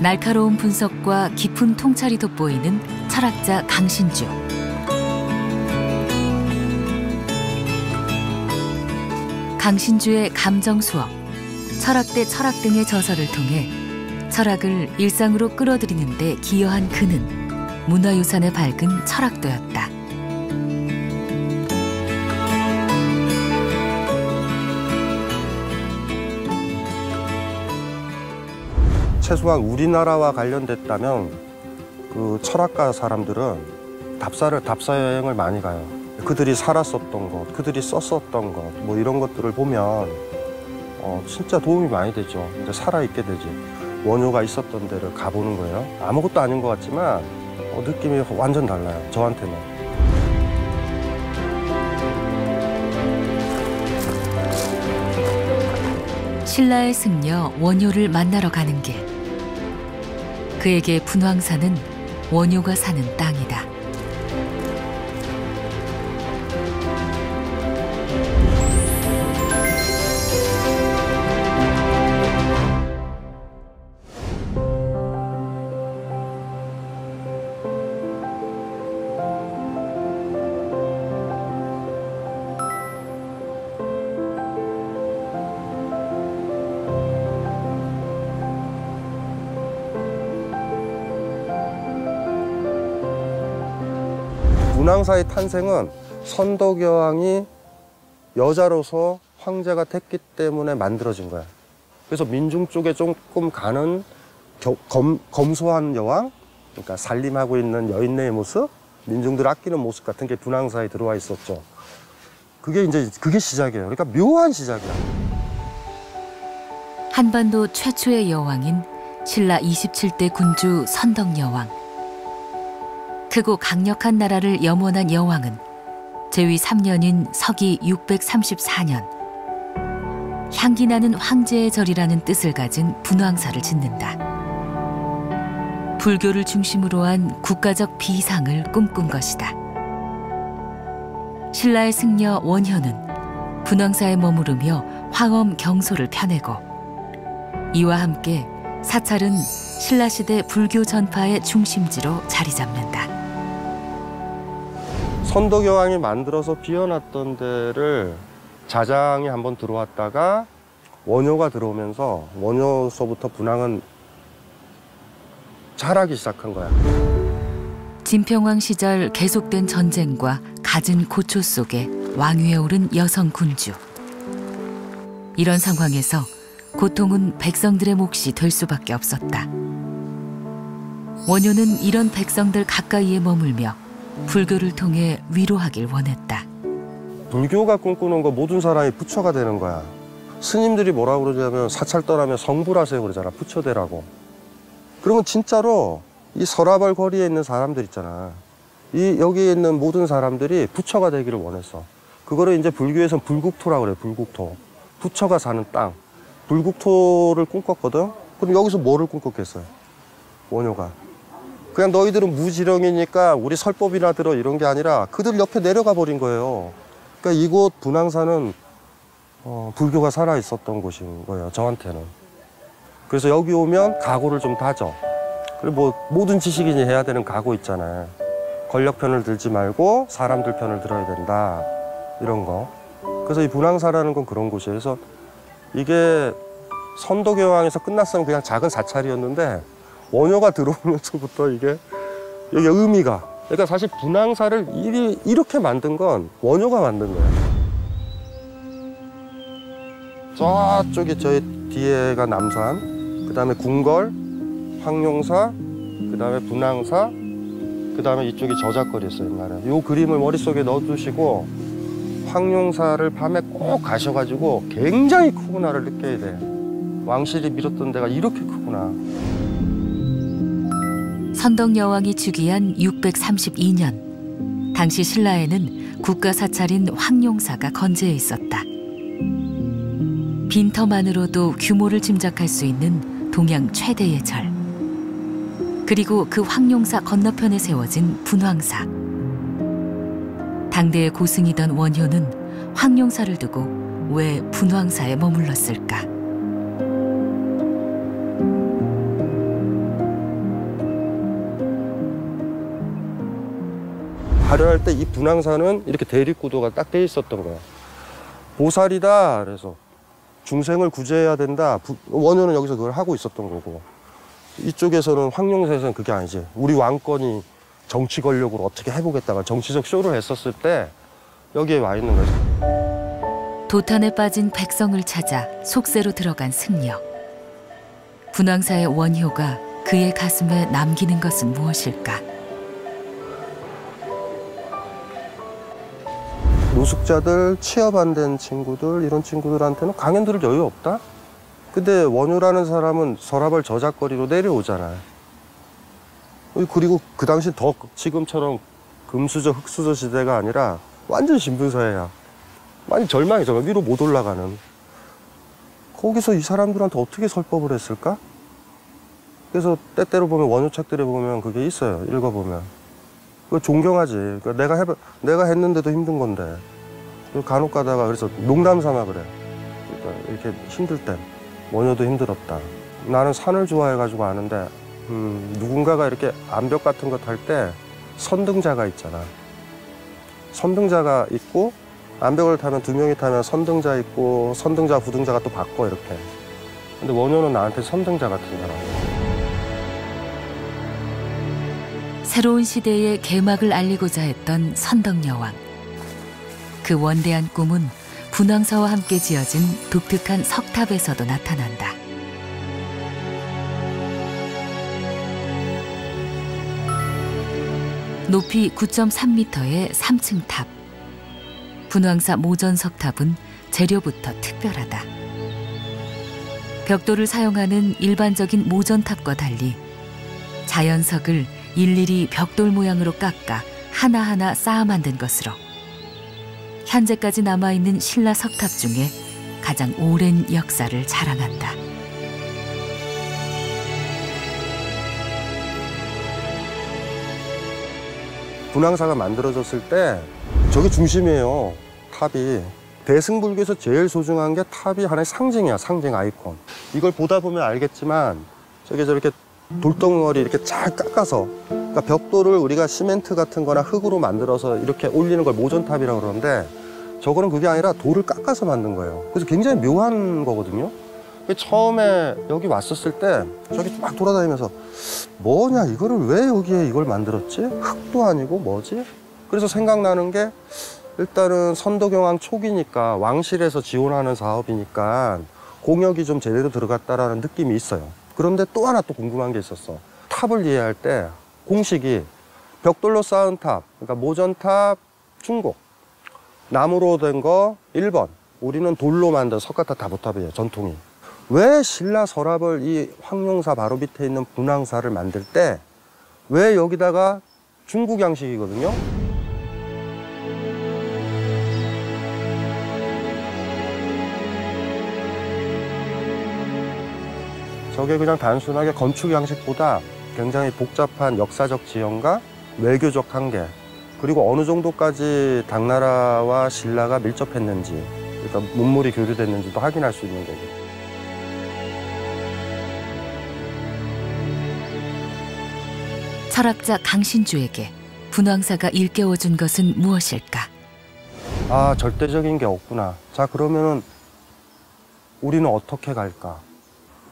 날카로운 분석과 깊은 통찰이 돋보이는 철학자 강신주. 강신주의 감정 수업, 철학 대 철학 등의 저서를 통해 철학을 일상으로 끌어들이는 데 기여한 그는 문화유산에 밝은 철학도였다. 최소한 우리나라와 관련됐다면 그 철학가 사람들은 답사를 답사 여행을 많이 가요. 그들이 살았었던 것, 그들이 썼었던 것, 뭐 이런 것들을 보면 어, 진짜 도움이 많이 되죠. 이제 살아 있게 되지. 원효가 있었던 데를 가보는 거예요. 아무것도 아닌 것 같지만 어, 느낌이 완전 달라요. 저한테는. 신라의 승려 원효를 만나러 가는 길. 그에게 분황사는 원효가 사는 땅이다. 문왕사의 탄생은 선덕여왕이 여자로서 황제가 됐기 때문에 만들어진 거야. 그래서 민중 쪽에 조금 가는 겨, 검, 검소한 여왕, 그러니까 살림하고 있는 여인네의 모습, 민중들 아끼는 모습 같은 게 분황사에 들어와 있었죠. 그게 이제 그게 시작이에요. 그러니까 묘한 시작이야. 한반도 최초의 여왕인 신라 27대 군주 선덕여왕. 크고 강력한 나라를 염원한 여왕은 제위 3년인 서기 634년 향기 나는 황제의 절이라는 뜻을 가진 분황사를 짓는다. 불교를 중심으로 한 국가적 비상을 꿈꾼 것이다. 신라의 승려 원효는 분황사에 머무르며 황엄 경소를 펴내고 이와 함께 사찰은 신라시대 불교 전파의 중심지로 자리 잡는다. 선덕여왕이 만들어서 비워놨던 데를 자장이 한번 들어왔다가 원효가 들어오면서 원효서부터 분황은 자라기 시작한 거야. 진평왕 시절 계속된 전쟁과 갖은 고초 속에 왕위에 오른 여성 군주. 이런 상황에서 고통은 백성들의 몫이 될 수밖에 없었다. 원효는 이런 백성들 가까이에 머물며 불교를 통해 위로하길 원했다. 불교가 꿈꾸는 거 모든 사람이 부처가 되는 거야. 스님들이 뭐라 그러냐면 사찰 떠나면 성불하세요 그러잖아. 부처 되라고. 그러면 진짜로 이 서라벌 거리에 있는 사람들 있잖아. 이 여기에 있는 모든 사람들이 부처가 되기를 원했어. 그거를 이제 불교에서는 불국토라고 그래. 불국토. 부처가 사는 땅. 불국토를 꿈꿨거든. 그럼 여기서 뭐를 꿈꿨겠어요? 원효가. 그냥 너희들은 무지렁이니까 우리 설법이나 들어 이런 게 아니라 그들 옆에 내려가 버린 거예요. 그러니까 이곳 분황사는 어, 불교가 살아 있었던 곳인 거예요. 저한테는. 그래서 여기 오면 각오를 좀 다져. 그리고 뭐 모든 지식인이 해야 되는 각오 있잖아요. 권력 편을 들지 말고 사람들 편을 들어야 된다. 이런 거. 그래서 이 분황사라는 건 그런 곳이에요. 그래서 이게 선도교황에서 끝났으면 그냥 작은 사찰이었는데 원효가 들어오면서부터 이게 여기 의미가 그러니까 사실 분황사를 이렇게 만든 건 원효가 만든 거예요. 저쪽에 저희 뒤에가 남산, 그 다음에 궁궐, 황룡사, 그 다음에 분황사, 그 다음에 이쪽이 저작거리였어요 옛날에. 이 그림을 머릿속에 넣어두시고 황룡사를 밤에 꼭 가셔가지고 굉장히 크구나를 느껴야 돼. 왕실이 밀었던 데가 이렇게 크구나. 선덕 여왕이 즉위한 632년 당시 신라에는 국가 사찰인 황룡사가 건재해 있었다. 빈터만으로도 규모를 짐작할 수 있는 동양 최대의 절. 그리고 그 황룡사 건너편에 세워진 분황사. 당대의 고승이던 원효는 황룡사를 두고 왜 분황사에 머물렀을까? 발현할 때 이 분황사는 이렇게 대립구도가 딱 돼 있었던 거야. 보살이다. 그래서 중생을 구제해야 된다. 부- 원효는 여기서 그걸 하고 있었던 거고. 이쪽에서는 황룡사에서는 그게 아니지. 우리 왕권이 정치 권력으로 어떻게 해보겠다가 정치적 쇼를 했었을 때 여기에 와 있는 거지. 도탄에 빠진 백성을 찾아 속세로 들어간 승려. 분황사의 원효가 그의 가슴에 남기는 것은 무엇일까? 노숙자들, 취업 안 된 친구들 이런 친구들한테는 강연 들을 여유 없다. 근데 원효라는 사람은 서랍을 저작거리로 내려오잖아. 그리고 그 당시 더 지금처럼 금수저, 흑수저 시대가 아니라 완전 신분사회야. 많이 절망이잖아. 위로 못 올라가는. 거기서 이 사람들한테 어떻게 설법을 했을까? 그래서 때때로 보면 원효 책들에 보면 그게 있어요. 읽어보면. 그 존경하지. 그러니까 내가 해 내가 했는데도 힘든 건데. 그 간혹 가다가 그래서 농담 삼아 그래. 그러니까 이렇게 힘들 땐 원효도 힘들었다. 나는 산을 좋아해가지고 아는데 음, 누군가가 이렇게 암벽 같은 거 탈 때 선등자가 있잖아. 선등자가 있고 암벽을 타면 두 명이 타면 선등자 있고 선등자 부등자가 또 바꿔 이렇게. 근데 원효는 나한테 선등자 같은 사람 새로운 시대의 개막을 알리고자 했던 선덕여왕. 그 원대한 꿈은 분황사와 함께 지어진 독특한 석탑에서도 나타난다. 높이 9.3m의 3층 탑. 분황사 모전 석탑은 재료부터 특별하다. 벽돌을 사용하는 일반적인 모전탑과 달리 자연석을 일일이 벽돌 모양으로 깎아 하나하나 쌓아 만든 것으로 현재까지 남아있는 신라 석탑 중에 가장 오랜 역사를 자랑한다. 분황사가 만들어졌을 때 저게 중심이에요. 탑이. 대승불교에서 제일 소중한 게 탑이 하나의 상징이야. 상징 아이콘. 이걸 보다 보면 알겠지만 저게 저렇게 돌덩어리 이렇게 잘 깎아서 그러니까 벽돌을 우리가 시멘트 같은 거나 흙으로 만들어서 이렇게 올리는 걸 모전탑이라고 그러는데 저거는 그게 아니라 돌을 깎아서 만든 거예요. 그래서 굉장히 묘한 거거든요. 처음에 여기 왔었을 때 저기 막 돌아다니면서 뭐냐 이거를 왜 여기에 이걸 만들었지? 흙도 아니고 뭐지? 그래서 생각나는 게 일단은 선도경왕 초기니까 왕실에서 지원하는 사업이니까 공역이 좀 제대로 들어갔다라는 느낌이 있어요. 그런데 또 하나 또 궁금한 게 있었어. 탑을 이해할 때 공식이 벽돌로 쌓은 탑, 그러니까 모전탑 중국, 나무로 된 거 1번, 우리는 돌로 만든 석가탑 다보탑이에요, 전통이. 왜 신라 서랍을 이 황룡사 바로 밑에 있는 분황사를 만들 때 왜 여기다가 중국 양식이거든요? 저게 그냥 단순하게 건축 양식보다 굉장히 복잡한 역사적 지형과 외교적 한계 그리고 어느 정도까지 당나라와 신라가 밀접했는지 그러니까 문물이 교류됐는지도 확인할 수 있는 거고 철학자 강신주에게 분황사가 일깨워준 것은 무엇일까? 아 절대적인 게 없구나. 자 그러면은 우리는 어떻게 갈까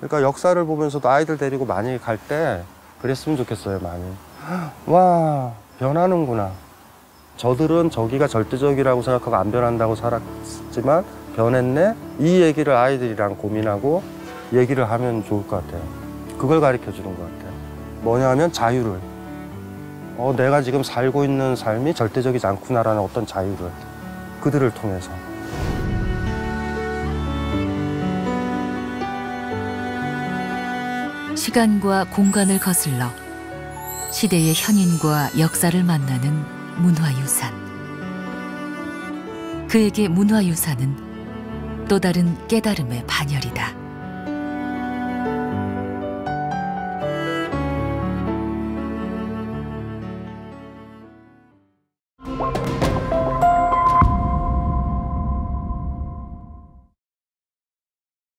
그러니까 역사를 보면서도 아이들 데리고 많이 갈 때 그랬으면 좋겠어요 많이. 와 변하는구나. 저들은 저기가 절대적이라고 생각하고 안 변한다고 살았지만 변했네? 이 얘기를 아이들이랑 고민하고 얘기를 하면 좋을 것 같아요. 그걸 가르쳐 주는 것 같아요. 뭐냐 하면 자유를. 어, 내가 지금 살고 있는 삶이 절대적이지 않구나라는 어떤 자유를. 그들을 통해서 시간과 공간을 거슬러 시대의 현인과 역사를 만나는 문화유산. 그에게 문화유산은 또 다른 깨달음의 반열이다.